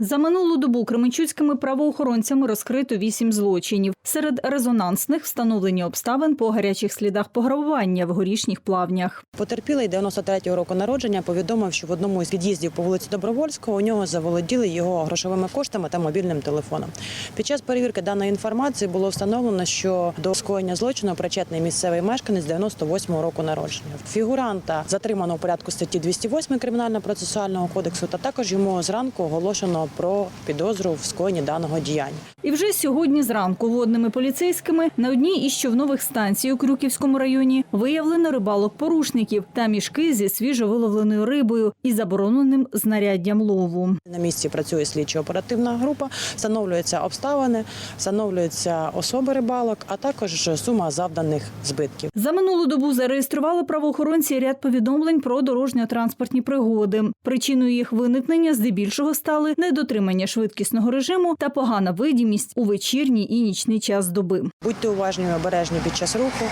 За минулу добу кременчуцькими правоохоронцями розкрито вісім злочинів. Серед резонансних встановлені обставин по гарячих слідах пограбування в горішніх плавнях. Потерпілий 93-го року народження повідомив, що в одному із під'їздів по вулиці Добровольського у нього заволоділи його грошовими коштами та мобільним телефоном. Під час перевірки даної інформації було встановлено, що до скоєння злочину причетний місцевий мешканець 98-го року народження. Фігуранта затримано у порядку статті 208 кримінально-процесуального кодексу, та також йому зранку оголошено про підозру в скоєнні даного діяння. І вже сьогодні зранку водними поліцейськими на одній із човнових станцій у Крюківському районі виявлено рибалок порушників та мішки зі свіжовиловленою рибою і забороненим знаряддям лову. На місці працює слідчо-оперативна група, встановлюються обставини, встановлюються особи рибалок, а також сума завданих збитків. За минулу добу зареєстрували правоохоронці ряд повідомлень про дорожньо-транспортні пригоди. Причиною їх виникнення здебільшого стали недотримання швидкісного режиму та погана видимість у вечірній і нічний час доби. Будьте уважні і обережні під час руху,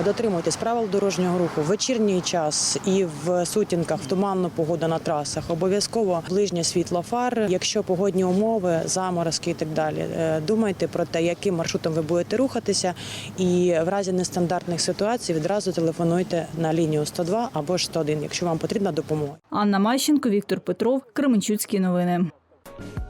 е, дотримуйтесь правил дорожнього руху в вечірній час і в сутінках, в туманну погоду на трасах. Обов'язково ближнє світло фар. Якщо погодні умови, заморозки і так далі. Е, Думайте про те, яким маршрутом ви будете рухатися, і в разі нестандартних ситуацій відразу телефонуйте на лінію 102 або ж 101, якщо вам потрібна допомога. Анна Мащенко, Віктор Петров, Кременчуцькі новини. Thank you.